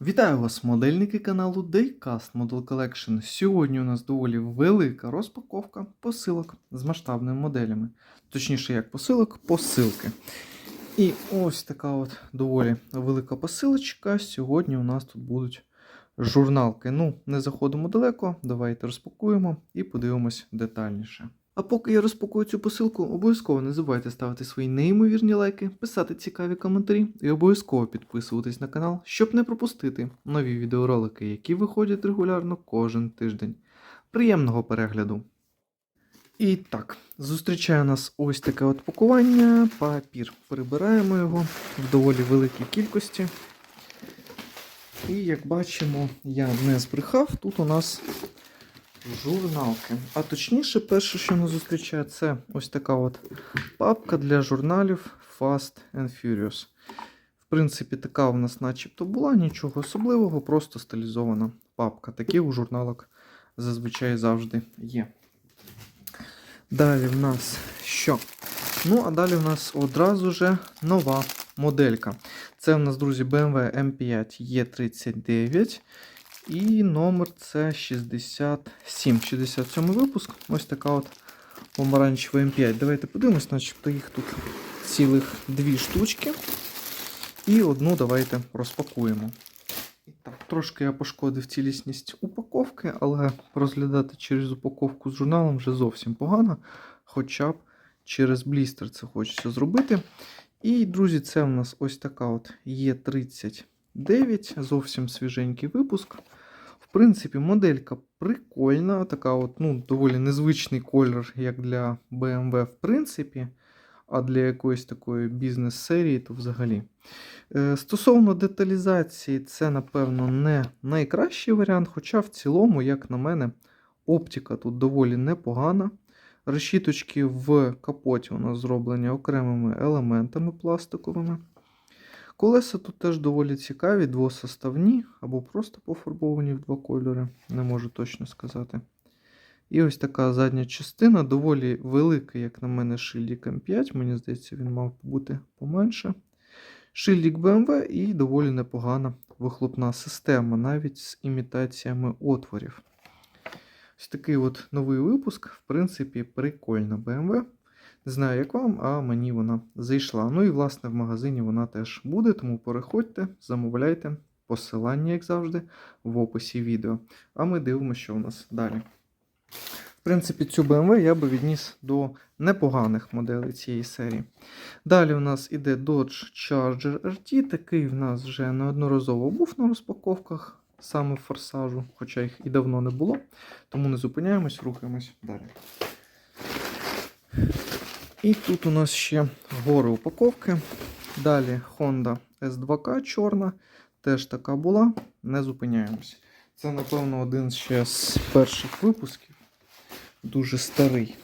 Вітаю вас, модельники каналу Daycast Model Collection. Сьогодні у нас доволі велика розпаковка посилок з масштабними моделями. Точніше, як посилок, посилки. І ось така от доволі велика посилочка. Сьогодні у нас тут будуть журналки. Ну, не заходимо далеко, давайте розпакуємо і подивимось детальніше. А поки я розпакую цю посилку, обов'язково не забувайте ставити свої неймовірні лайки, писати цікаві коментарі і обов'язково підписуватись на канал, щоб не пропустити нові відеоролики, які виходять регулярно кожен тиждень. Приємного перегляду! І так, зустрічає нас ось таке от пакування, папір. Прибираємо його в доволі великій кількості. І як бачимо, я не збрехав, тут у нас журналки. А точніше, перше, що нас зустрічає, це ось така от папка для журналів Fast and Furious. В принципі, така у нас начебто була, нічого особливого, просто стилізована папка. Такі у журналок зазвичай завжди є. Далі в нас що? Ну, а далі в нас одразу же нова моделька. Це в нас, друзі, BMW M5 E39. І номер це 67. 67 випуск. Ось така от помаранчева М5. Давайте подивимось, начебто їх тут цілих дві штучки. І одну давайте розпакуємо. Так, трошки я пошкодив цілісність упаковки, але розглядати через упаковку з журналом вже зовсім погано. Хоча б через блістер це хочеться зробити. І, друзі, це в нас ось така от Е30. 9, зовсім свіженький випуск. В принципі, моделька прикольна, така от, ну, доволі незвичний колір, як для BMW, в принципі, а для якоїсь такої бізнес-серії, то взагалі. Е, Стосовно деталізації, це, напевно, не найкращий варіант, хоча в цілому, як на мене, оптика тут доволі непогана. Решіточки в капоті у нас зроблені окремими елементами пластиковими. Колеса тут теж доволі цікаві, двосоставні або просто пофарбовані в два кольори, не можу точно сказати. І ось така задня частина, доволі велика, як на мене, шильдик М5. Мені здається, він мав бути поменше. Шильдик BMW і доволі непогана вихлопна система, навіть з імітаціями отворів. Ось такий от новий випуск, в принципі, прикольна BMW. Не знаю, як вам, а мені вона зайшла. Ну і, власне, в магазині вона теж буде, тому переходьте, замовляйте. Посилання, як завжди, в описі відео. А ми дивимося, що у нас далі. В принципі, цю BMW я би відніс до непоганих моделей цієї серії. Далі у нас іде Dodge Charger RT. Такий в нас вже неодноразово був на розпаковках саме форсажу, хоча їх і давно не було. Тому не зупиняємось, рухаємось далі. І тут у нас ще гори упаковки. Далі Honda S2K чорна. Теж така була. Не зупиняємось. Це, напевно, один ще з перших випусків. Дуже старий.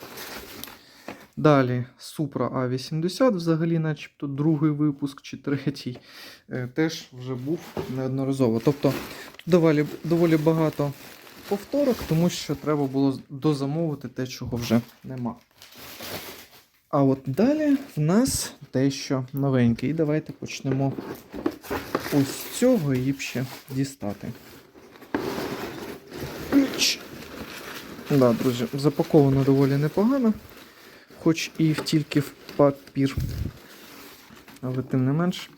Далі Supra A80, взагалі, начебто, другий випуск чи третій, е, теж вже був неодноразово. Тобто доволі, доволі багато повторок, тому що треба було дозамовити те, чого вже нема. А от далі в нас дещо новеньке. І давайте почнемо ось цього і ще дістати. Да, друзі, запаковано доволі непогано, хоч і тільки в папір. Але тим не менш,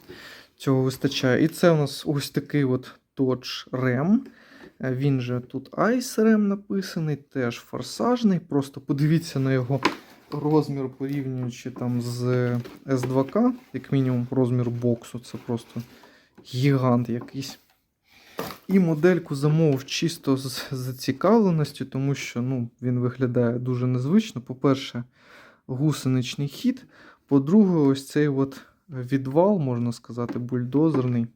цього вистачає. І це у нас ось такий от Dodge Ram. Він же тут Ice Ram написаний, теж форсажний. Просто подивіться на його розмір порівнюючи там з S2K, як мінімум розмір боксу, це просто гігант якийсь. І модельку замовив чисто з зацікавленістю, тому що ну, він виглядає дуже незвично. По-перше, гусеничний хід. По-друге, ось цей от відвал, можна сказати, бульдозерний.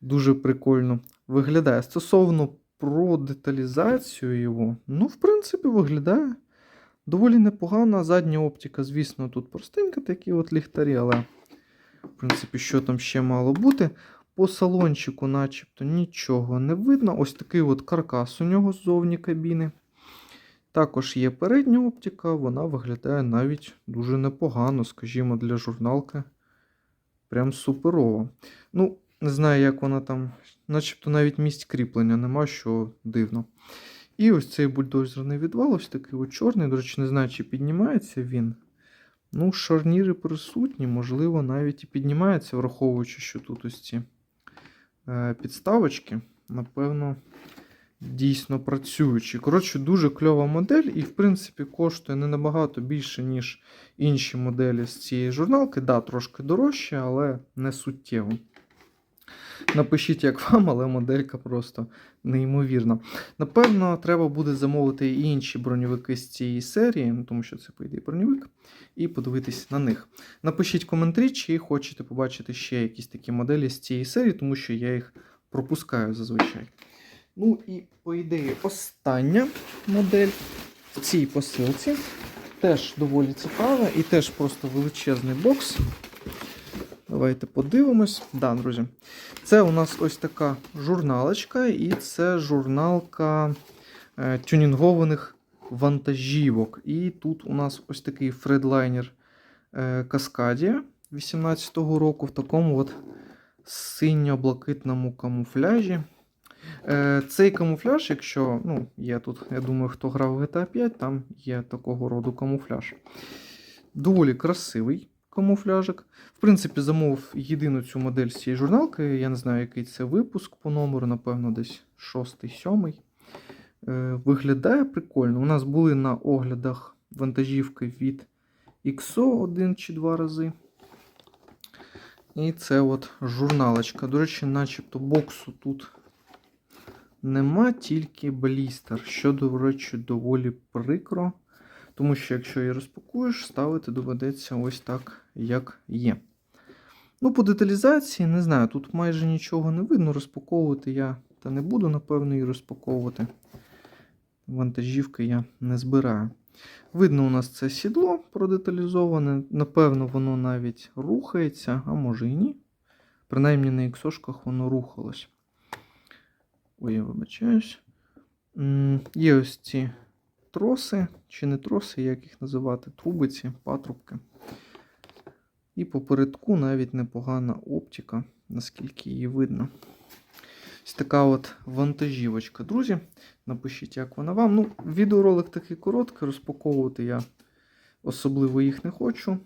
Дуже прикольно виглядає. Стосовно про деталізацію його, ну, в принципі, виглядає. Доволі непогана задня оптика, звісно, тут простенька, такі от ліхтарі, але, в принципі, що там ще мало бути. По салончику, начебто, нічого не видно. Ось такий от каркас у нього ззовні кабіни. Також є передня оптика, вона виглядає навіть дуже непогано, скажімо, для журналки. Прям суперово. Ну, не знаю, як вона там начебто навіть місць кріплення нема, що дивно. І ось цей бульдозерний відвал, ось такий от чорний. До речі, не знаю, чи піднімається він. Ну, шарніри присутні, можливо, навіть і піднімається, враховуючи, що тут ось ці е, підставочки, напевно, дійсно працюючі. Коротше, дуже кльова модель, і, в принципі, коштує не набагато більше, ніж інші моделі з цієї журналки. Да, трошки дорожче, але не суттєво. Напишіть, як вам, але моделька просто неймовірна. Напевно, треба буде замовити і інші броньовики з цієї серії, ну, тому що це, по ідеї, броньовик, і подивитись на них. Напишіть коментарі, чи хочете побачити ще якісь такі моделі з цієї серії, тому що я їх пропускаю зазвичай. Ну і, по ідеї, остання модель в цій посилці. Теж доволі цікава і теж просто величезний бокс. Давайте подивимось. Да, друзі. Це у нас ось така журналочка, і це журналка е, тюнінгованих вантажівок. І тут у нас ось такий фредлайнер е, Каскадія 18-го року в такому от синьо-блакитному камуфляжі. Е, цей камуфляж, якщо ну, є тут, я думаю, хто грав в GTA 5, там є такого роду камуфляж. Доволі красивий камуфляжик. В принципі, замовив єдину цю модель з цієї журналки. Я не знаю, який це випуск по номеру, напевно, десь 6-7. Е, виглядає прикольно. У нас були на оглядах вантажівки від XO один чи два рази. І це от журналочка. До речі, начебто боксу тут нема, тільки блістер, що, до речі, доволі прикро. Тому що, якщо її розпакуєш, ставити доведеться ось так, як є. Ну, по деталізації, не знаю, тут майже нічого не видно. Розпаковувати я та не буду, напевно, її розпаковувати. Вантажівки я не збираю. Видно, у нас це сідло продеталізоване. Напевно, воно навіть рухається, а може і ні. Принаймні на іксошках воно рухалось. Ой, я вибачаюсь. Є ось ці троси, чи не троси, як їх називати, трубиці, патрубки. І попередку навіть непогана оптика, наскільки її видно. Ось така от вантажівочка. Друзі, напишіть, як вона вам. Ну, відеоролик такий короткий, розпаковувати я особливо їх не хочу.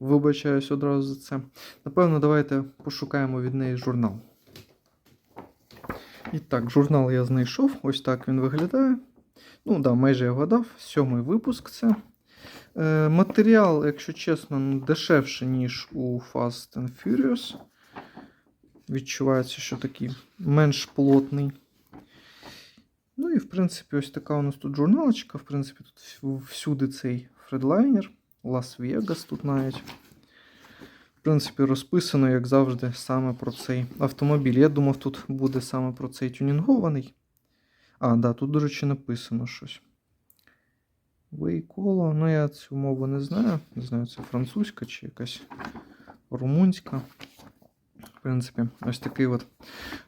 Вибачаюсь одразу за це. Напевно, давайте пошукаємо від неї журнал. І так, журнал я знайшов. Ось так він виглядає. Ну, да, майже я вгадав. Сьомий випуск це. Е, матеріал, якщо чесно, дешевше, ніж у Fast and Furious. Відчувається, що такий менш плотний. Ну і, в принципі, ось така у нас тут журналочка. В принципі, тут всюди цей фредлайнер. Лас-Вегас тут навіть. В принципі, розписано, як завжди, саме про цей автомобіль. Я думав, тут буде саме про цей тюнінгований. А, да, тут, до речі, написано щось. Вейколо. Ну, я цю мову не знаю. Не знаю, це французька чи якась румунська. В принципі, ось такий от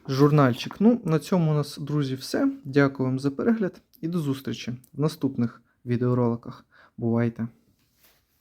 журнальчик. Ну, на цьому у нас, друзі, все. Дякую вам за перегляд і до зустрічі в наступних відеороликах. Бувайте!